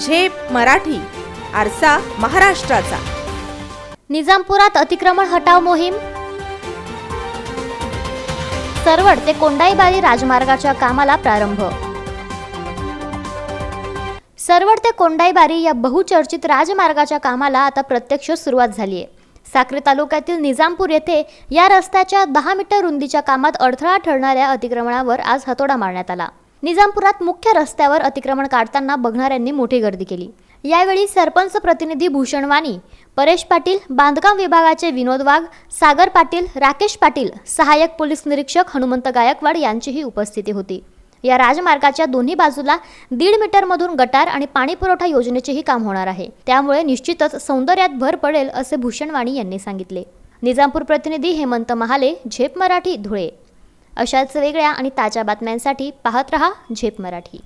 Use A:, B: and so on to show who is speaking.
A: झेप मराठी आरसा महाराष्ट्राचा.
B: निजामपुरात अतिक्रमण हटाव मोहीम. सरवड ते कोंडाईबारी राजमार्गाच्या कामाला प्रारंभ. सरवड ते कोंडाईबारी या बहुचर्चित राजमार्गाच्या कामाला आता प्रत्यक्ष सुरुवात झाली आहे साक्री तालुक्यातील निजामपूर येथे या रस्त्याच्या दहा मीटर रुंदीच्या कामात अडथळा ठरणाऱ्या अतिक्रमणावर आज हातोडा मारण्यात आला. निजामपुरात मुख्य रस्त्यावर अतिक्रमण काढताना बघणाऱ्यांनी मोठी गर्दी केली. यावेळी सरपंच प्रतिनिधी भूषण वाणी परेश पाटील बांधकाम विभागाचे विनोद वाघ सागर पाटील राकेश पाटील सहाय्यक पोलीस निरीक्षक हनुमंत गायकवाड यांचीही उपस्थिती होती. या राजमार्गाच्या दोन्ही बाजूला दीड मीटरमधून गटार आणि पाणी पुरवठा योजनेचेही काम होणार आहे. त्यामुळे निश्चितच सौंदर्यात भर पडेल असे भूषणवाणी यांनी सांगितले. निजामपूर प्रतिनिधी हेमंत महाले झेप मराठी धुळे. अशाच वेगळ्या आणि ताज्या बातम्यांसाठी पाहत रहा झेप मराठी.